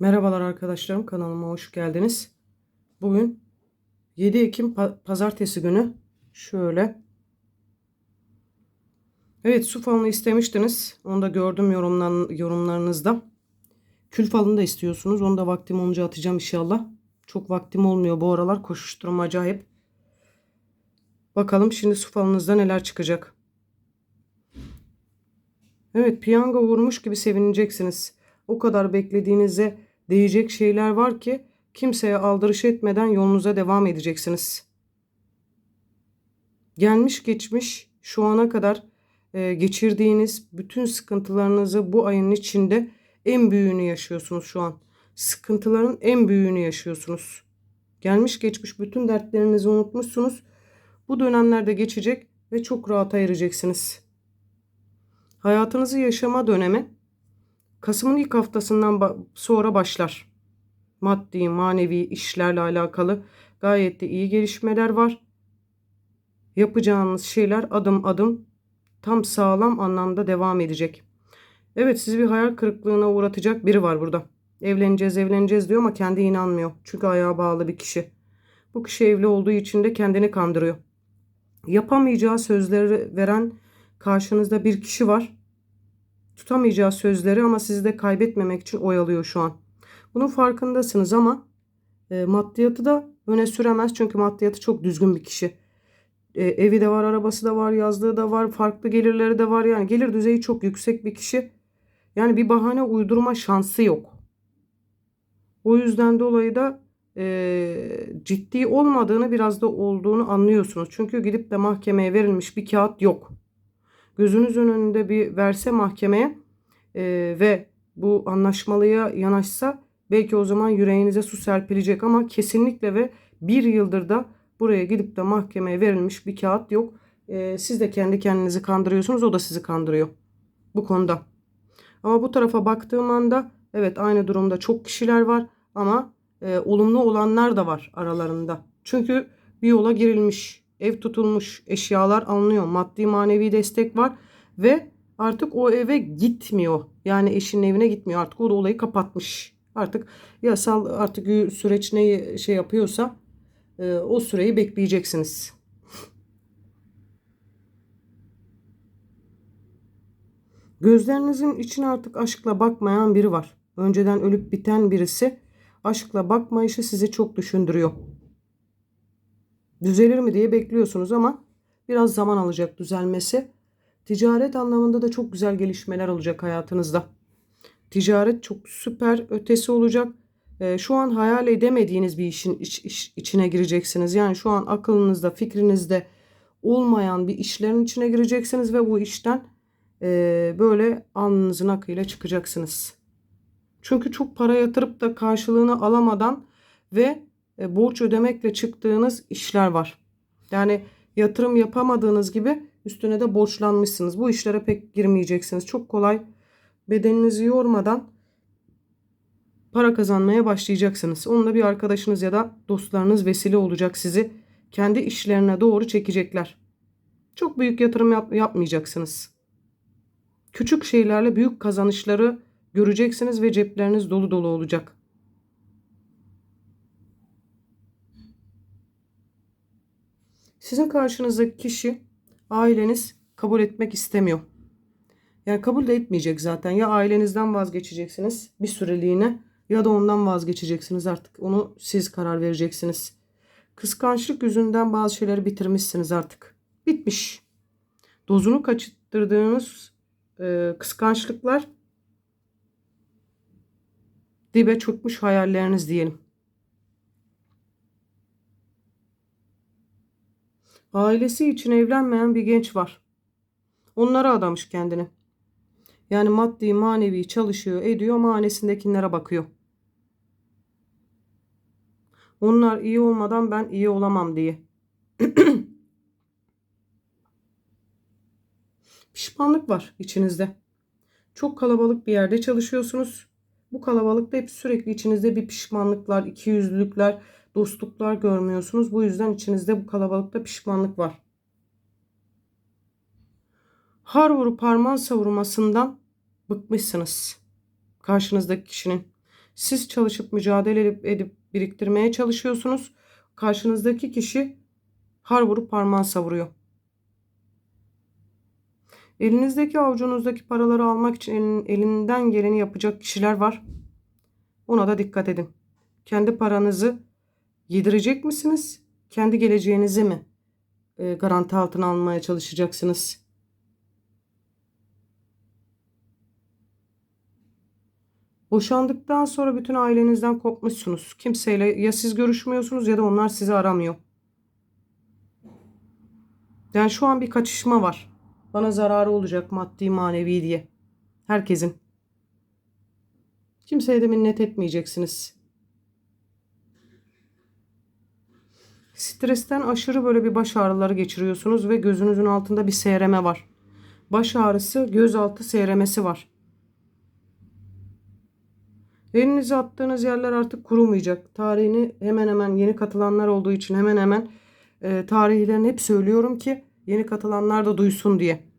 Merhabalar arkadaşlarım kanalıma hoş geldiniz. Bugün 7 Ekim pa- pazartesi günü şöyle Evet su falını istemiştiniz. Onu da gördüm yorumlan yorumlarınızda. Kül falını da istiyorsunuz. Onu da vaktim olunca atacağım inşallah. Çok vaktim olmuyor bu aralar koşuşturmaca hep. Bakalım şimdi su falınızda neler çıkacak. Evet piyango vurmuş gibi sevineceksiniz. O kadar beklediğinize değecek şeyler var ki kimseye aldırış etmeden yolunuza devam edeceksiniz. Gelmiş geçmiş şu ana kadar e, geçirdiğiniz bütün sıkıntılarınızı bu ayın içinde en büyüğünü yaşıyorsunuz şu an. Sıkıntıların en büyüğünü yaşıyorsunuz. Gelmiş geçmiş bütün dertlerinizi unutmuşsunuz. Bu dönemlerde geçecek ve çok rahat ayıracaksınız. Hayatınızı yaşama dönemi Kasım'ın ilk haftasından sonra başlar. Maddi, manevi işlerle alakalı gayet de iyi gelişmeler var. Yapacağınız şeyler adım adım tam sağlam anlamda devam edecek. Evet sizi bir hayal kırıklığına uğratacak biri var burada. Evleneceğiz evleneceğiz diyor ama kendi inanmıyor. Çünkü ayağa bağlı bir kişi. Bu kişi evli olduğu için de kendini kandırıyor. Yapamayacağı sözleri veren karşınızda bir kişi var tutamayacağı sözleri ama sizi de kaybetmemek için oyalıyor şu an. Bunun farkındasınız ama e, maddiyatı da öne süremez çünkü maddiyatı çok düzgün bir kişi. E, evi de var, arabası da var, yazlığı da var, farklı gelirleri de var. Yani gelir düzeyi çok yüksek bir kişi. Yani bir bahane uydurma şansı yok. O yüzden dolayı da e, ciddi olmadığını biraz da olduğunu anlıyorsunuz. Çünkü gidip de mahkemeye verilmiş bir kağıt yok gözünüzün önünde bir verse mahkemeye e, ve bu anlaşmalıya yanaşsa belki o zaman yüreğinize su serpilecek ama kesinlikle ve bir yıldır da buraya gidip de mahkemeye verilmiş bir kağıt yok. E, siz de kendi kendinizi kandırıyorsunuz o da sizi kandırıyor bu konuda. Ama bu tarafa baktığım anda evet aynı durumda çok kişiler var ama e, olumlu olanlar da var aralarında. Çünkü bir yola girilmiş ev tutulmuş, eşyalar alınıyor, maddi manevi destek var ve artık o eve gitmiyor. Yani eşinin evine gitmiyor. Artık o da olayı kapatmış. Artık yasal artık süreç neyi şey yapıyorsa e, o süreyi bekleyeceksiniz. Gözlerinizin içine artık aşkla bakmayan biri var. Önceden ölüp biten birisi aşkla bakmayışı sizi çok düşündürüyor düzelir mi diye bekliyorsunuz ama biraz zaman alacak düzelmesi. Ticaret anlamında da çok güzel gelişmeler olacak hayatınızda. Ticaret çok süper ötesi olacak. Ee, şu an hayal edemediğiniz bir işin iç, iç, içine gireceksiniz. Yani şu an aklınızda, fikrinizde olmayan bir işlerin içine gireceksiniz ve bu işten e, böyle alnınızın akıyla çıkacaksınız. Çünkü çok para yatırıp da karşılığını alamadan ve e, borç ödemekle çıktığınız işler var. Yani yatırım yapamadığınız gibi üstüne de borçlanmışsınız. Bu işlere pek girmeyeceksiniz. Çok kolay bedeninizi yormadan para kazanmaya başlayacaksınız. Onunla bir arkadaşınız ya da dostlarınız vesile olacak sizi kendi işlerine doğru çekecekler. Çok büyük yatırım yap- yapmayacaksınız. Küçük şeylerle büyük kazanışları göreceksiniz ve cepleriniz dolu dolu olacak. Sizin karşınızdaki kişi aileniz kabul etmek istemiyor. Yani kabul de etmeyecek zaten. Ya ailenizden vazgeçeceksiniz bir süreliğine ya da ondan vazgeçeceksiniz artık. Onu siz karar vereceksiniz. Kıskançlık yüzünden bazı şeyleri bitirmişsiniz artık. Bitmiş. Dozunu kaçırdığınız e, kıskançlıklar dibe çökmüş hayalleriniz diyelim. Ailesi için evlenmeyen bir genç var. Onlara adamış kendini. Yani maddi manevi çalışıyor ediyor ama annesindekilere bakıyor. Onlar iyi olmadan ben iyi olamam diye. Pişmanlık var içinizde. Çok kalabalık bir yerde çalışıyorsunuz. Bu kalabalıkta hep sürekli içinizde bir pişmanlıklar, ikiyüzlülükler, dostluklar görmüyorsunuz. Bu yüzden içinizde bu kalabalıkta pişmanlık var. Har vurup parmağın savurmasından bıkmışsınız. Karşınızdaki kişinin. Siz çalışıp mücadele edip, edip biriktirmeye çalışıyorsunuz. Karşınızdaki kişi har vurup parmağı savuruyor. Elinizdeki avucunuzdaki paraları almak için elin, elinden geleni yapacak kişiler var. Ona da dikkat edin. Kendi paranızı yedirecek misiniz? Kendi geleceğinizi mi e, garanti altına almaya çalışacaksınız? Boşandıktan sonra bütün ailenizden kopmuşsunuz. Kimseyle ya siz görüşmüyorsunuz ya da onlar sizi aramıyor. Yani şu an bir kaçışma var. Bana zararı olacak maddi manevi diye. Herkesin. Kimseye de minnet etmeyeceksiniz. Stresten aşırı böyle bir baş ağrıları geçiriyorsunuz ve gözünüzün altında bir seyreme var. Baş ağrısı, gözaltı seyremesi var. Elinizi attığınız yerler artık kurumayacak. Tarihini hemen hemen yeni katılanlar olduğu için hemen hemen e, tarihlerini hep söylüyorum ki yeni katılanlar da duysun diye.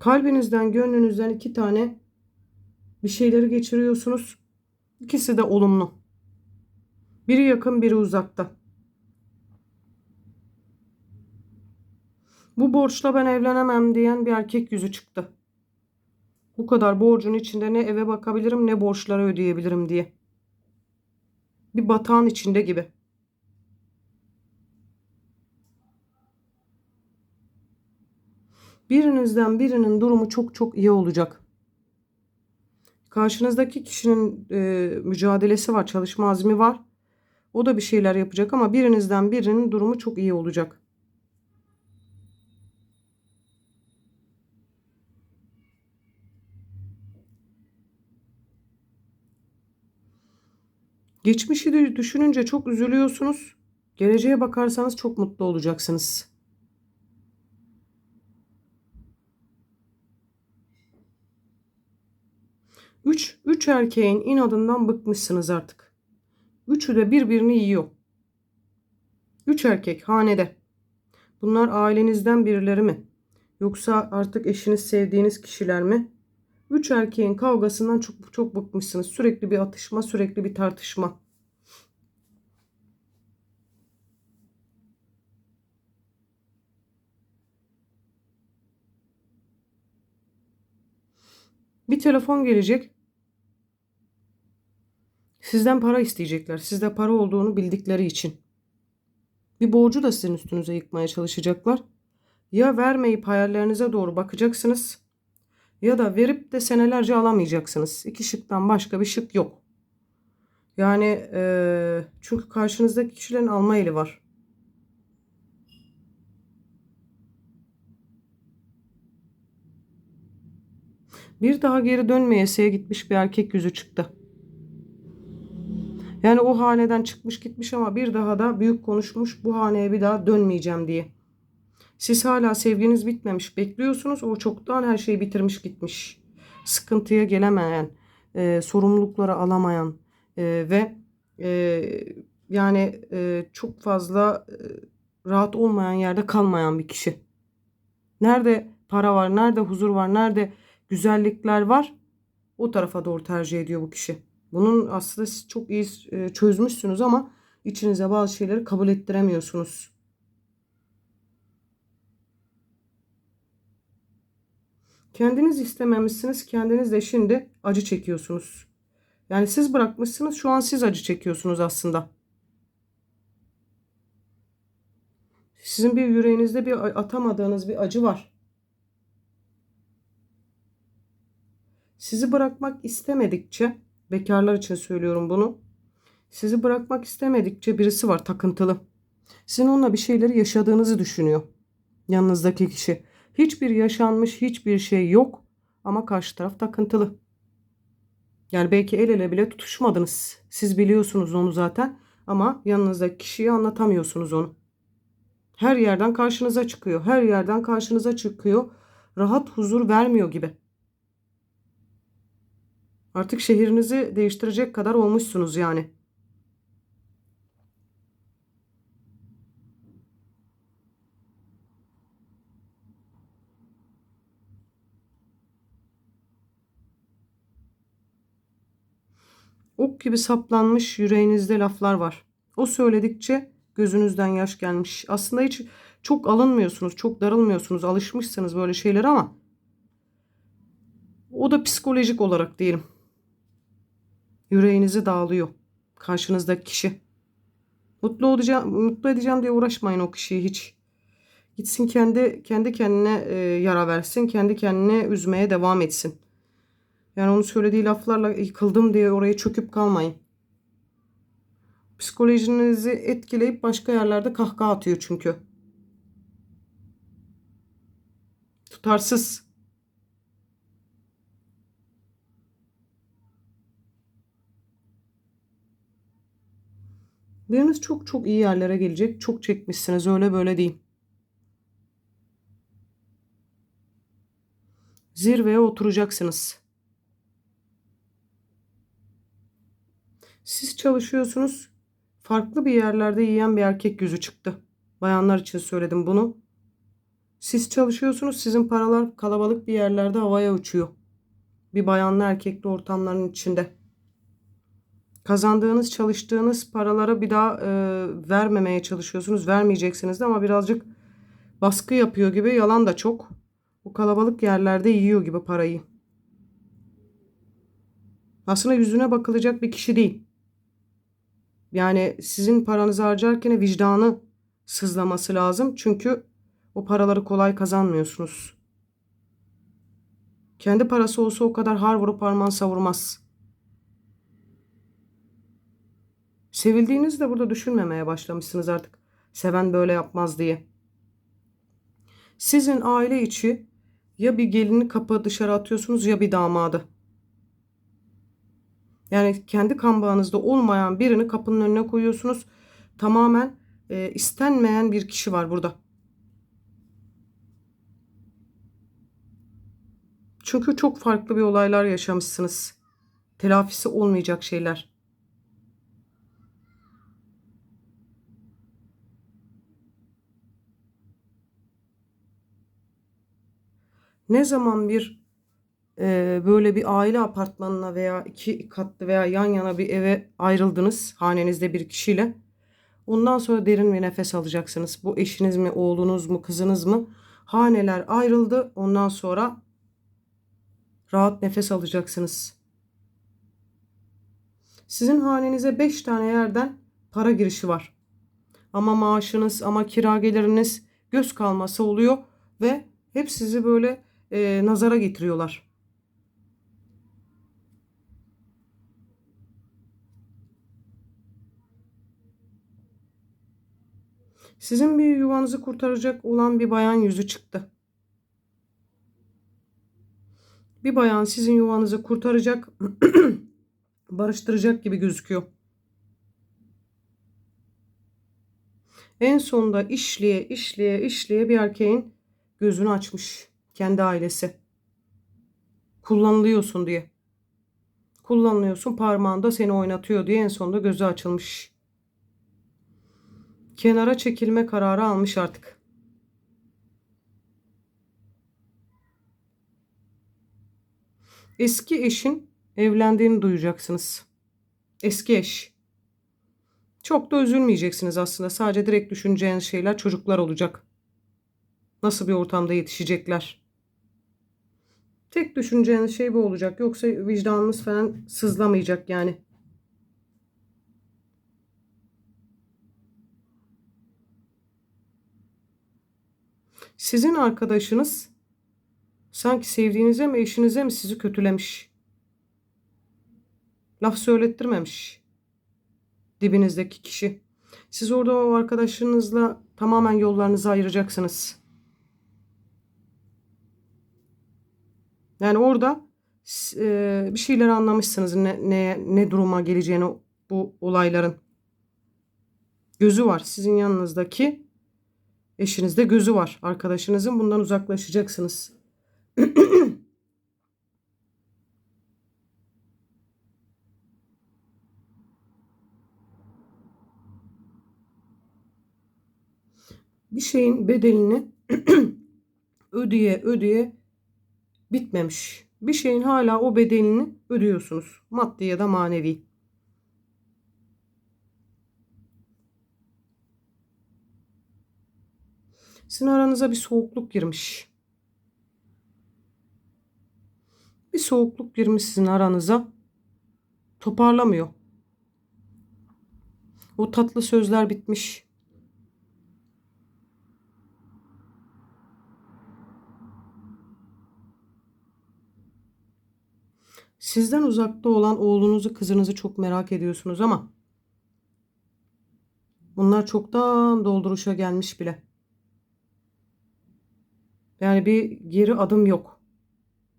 Kalbinizden, gönlünüzden iki tane bir şeyleri geçiriyorsunuz. İkisi de olumlu. Biri yakın, biri uzakta. Bu borçla ben evlenemem diyen bir erkek yüzü çıktı. Bu kadar borcun içinde ne eve bakabilirim ne borçları ödeyebilirim diye. Bir batağın içinde gibi. Birinizden birinin durumu çok çok iyi olacak. Karşınızdaki kişinin e, mücadelesi var, çalışma azmi var. O da bir şeyler yapacak ama birinizden birinin durumu çok iyi olacak. Geçmişi düşününce çok üzülüyorsunuz. Geleceğe bakarsanız çok mutlu olacaksınız. Üç, üç erkeğin inadından bıkmışsınız artık. Üçü de birbirini yiyor. Üç erkek hanede. Bunlar ailenizden birileri mi? Yoksa artık eşiniz sevdiğiniz kişiler mi? Üç erkeğin kavgasından çok çok bıkmışsınız. Sürekli bir atışma, sürekli bir tartışma. Bir telefon gelecek. Sizden para isteyecekler. Sizde para olduğunu bildikleri için. Bir borcu da sizin üstünüze yıkmaya çalışacaklar. Ya vermeyip hayallerinize doğru bakacaksınız ya da verip de senelerce alamayacaksınız. İki şıktan başka bir şık yok. Yani e, çünkü karşınızdaki kişilerin alma eli var. Bir daha geri dönmeyesiye gitmiş bir erkek yüzü çıktı. Yani o haneden çıkmış gitmiş ama bir daha da büyük konuşmuş bu haneye bir daha dönmeyeceğim diye. Siz hala sevginiz bitmemiş bekliyorsunuz. O çoktan her şeyi bitirmiş gitmiş. Sıkıntıya gelemeyen, e, sorumlulukları alamayan e, ve e, yani e, çok fazla e, rahat olmayan yerde kalmayan bir kişi. Nerede para var, nerede huzur var, nerede güzellikler var o tarafa doğru tercih ediyor bu kişi. Bunun aslında siz çok iyi e, çözmüşsünüz ama içinize bazı şeyleri kabul ettiremiyorsunuz. Kendiniz istememişsiniz, kendiniz de şimdi acı çekiyorsunuz. Yani siz bırakmışsınız, şu an siz acı çekiyorsunuz aslında. Sizin bir yüreğinizde bir atamadığınız bir acı var. Sizi bırakmak istemedikçe, bekarlar için söylüyorum bunu. Sizi bırakmak istemedikçe birisi var takıntılı. Sizin onunla bir şeyleri yaşadığınızı düşünüyor. Yanınızdaki kişi. Hiçbir yaşanmış hiçbir şey yok ama karşı taraf takıntılı. Yani belki el ele bile tutuşmadınız. Siz biliyorsunuz onu zaten ama yanınızdaki kişiye anlatamıyorsunuz onu. Her yerden karşınıza çıkıyor. Her yerden karşınıza çıkıyor. Rahat huzur vermiyor gibi. Artık şehrinizi değiştirecek kadar olmuşsunuz yani. Ok gibi saplanmış yüreğinizde laflar var. O söyledikçe gözünüzden yaş gelmiş. Aslında hiç çok alınmıyorsunuz, çok darılmıyorsunuz. Alışmışsınız böyle şeylere ama o da psikolojik olarak diyelim. Yüreğinizi dağılıyor karşınızdaki kişi. Mutlu olacağım, mutlu edeceğim diye uğraşmayın o kişiyi hiç. Gitsin kendi kendi kendine e, yara versin, kendi kendine üzmeye devam etsin. Yani onun söylediği laflarla yıkıldım diye oraya çöküp kalmayın. Psikolojinizi etkileyip başka yerlerde kahkaha atıyor çünkü. Tutarsız. Biriniz çok çok iyi yerlere gelecek. Çok çekmişsiniz öyle böyle değil. Zirveye oturacaksınız. Siz çalışıyorsunuz. Farklı bir yerlerde yiyen bir erkek yüzü çıktı. Bayanlar için söyledim bunu. Siz çalışıyorsunuz. Sizin paralar kalabalık bir yerlerde havaya uçuyor. Bir bayanlı erkekli ortamların içinde. Kazandığınız, çalıştığınız paralara bir daha e, vermemeye çalışıyorsunuz. Vermeyeceksiniz de ama birazcık baskı yapıyor gibi. Yalan da çok. Bu kalabalık yerlerde yiyor gibi parayı. Aslında yüzüne bakılacak bir kişi değil. Yani sizin paranızı harcarken vicdanı sızlaması lazım. Çünkü o paraları kolay kazanmıyorsunuz. Kendi parası olsa o kadar har vurup parmağını savurmaz. Sevildiğinizi de burada düşünmemeye başlamışsınız artık. Seven böyle yapmaz diye. Sizin aile içi ya bir gelini kapı dışarı atıyorsunuz ya bir damadı. Yani kendi kan bağınızda olmayan birini kapının önüne koyuyorsunuz. Tamamen e, istenmeyen bir kişi var burada. Çünkü çok farklı bir olaylar yaşamışsınız. Telafisi olmayacak şeyler. Ne zaman bir e, böyle bir aile apartmanına veya iki katlı veya yan yana bir eve ayrıldınız hanenizde bir kişiyle. Ondan sonra derin bir nefes alacaksınız. Bu eşiniz mi, oğlunuz mu, kızınız mı? Haneler ayrıldı. Ondan sonra rahat nefes alacaksınız. Sizin hanenize 5 tane yerden para girişi var. Ama maaşınız ama kira geliriniz göz kalması oluyor ve hep sizi böyle e, nazara getiriyorlar. Sizin bir yuvanızı kurtaracak olan bir bayan yüzü çıktı. Bir bayan sizin yuvanızı kurtaracak, barıştıracak gibi gözüküyor. En sonunda işleye, işleye, işleye bir erkeğin gözünü açmış kendi ailesi. Kullanılıyorsun diye. Kullanılıyorsun parmağında seni oynatıyor diye en sonunda gözü açılmış. Kenara çekilme kararı almış artık. Eski eşin evlendiğini duyacaksınız. Eski eş. Çok da üzülmeyeceksiniz aslında. Sadece direkt düşüneceğiniz şeyler çocuklar olacak. Nasıl bir ortamda yetişecekler? Tek düşüneceğiniz şey bu olacak. Yoksa vicdanınız falan sızlamayacak yani. Sizin arkadaşınız sanki sevdiğinize mi eşinize mi sizi kötülemiş. Laf söylettirmemiş. Dibinizdeki kişi. Siz orada o arkadaşınızla tamamen yollarınızı ayıracaksınız. Yani orada e, bir şeyler anlamışsınız ne, ne, ne duruma geleceğini bu olayların. Gözü var sizin yanınızdaki eşinizde gözü var. Arkadaşınızın bundan uzaklaşacaksınız. bir şeyin bedelini ödeye ödeye bitmemiş. Bir şeyin hala o bedelini ödüyorsunuz. Maddi ya da manevi. Sizin aranıza bir soğukluk girmiş. Bir soğukluk girmiş sizin aranıza. Toparlamıyor. O tatlı sözler bitmiş. Sizden uzakta olan oğlunuzu, kızınızı çok merak ediyorsunuz ama bunlar çoktan dolduruşa gelmiş bile. Yani bir geri adım yok.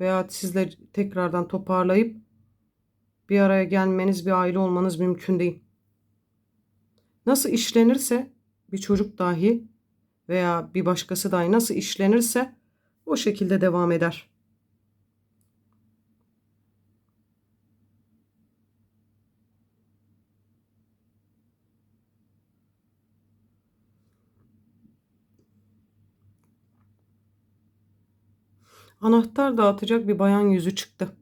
Veya sizle tekrardan toparlayıp bir araya gelmeniz, bir aile olmanız mümkün değil. Nasıl işlenirse bir çocuk dahi veya bir başkası dahi nasıl işlenirse o şekilde devam eder. Anahtar dağıtacak bir bayan yüzü çıktı.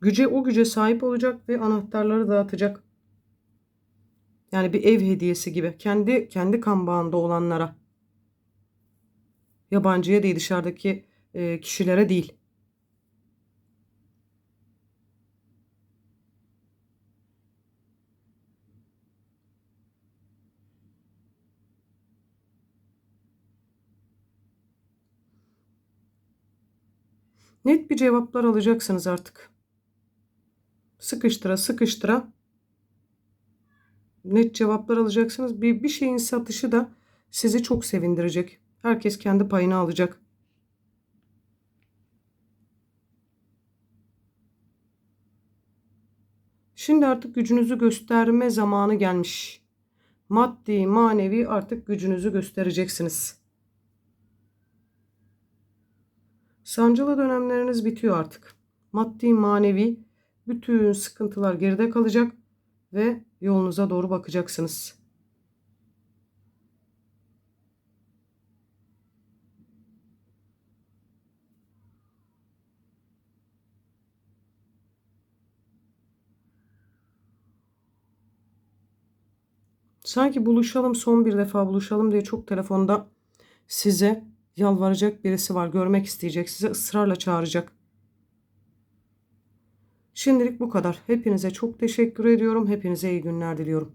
Güce o güce sahip olacak ve anahtarları dağıtacak. Yani bir ev hediyesi gibi. Kendi kendi kan bağında olanlara. Yabancıya değil dışarıdaki kişilere değil. Net bir cevaplar alacaksınız artık. Sıkıştıra sıkıştıra net cevaplar alacaksınız. Bir, bir şeyin satışı da sizi çok sevindirecek. Herkes kendi payını alacak. Şimdi artık gücünüzü gösterme zamanı gelmiş. Maddi, manevi artık gücünüzü göstereceksiniz. Sancılı dönemleriniz bitiyor artık. Maddi, manevi bütün sıkıntılar geride kalacak ve yolunuza doğru bakacaksınız. Sanki buluşalım son bir defa buluşalım diye çok telefonda size yalvaracak birisi var. Görmek isteyecek. Size ısrarla çağıracak. Şimdilik bu kadar. Hepinize çok teşekkür ediyorum. Hepinize iyi günler diliyorum.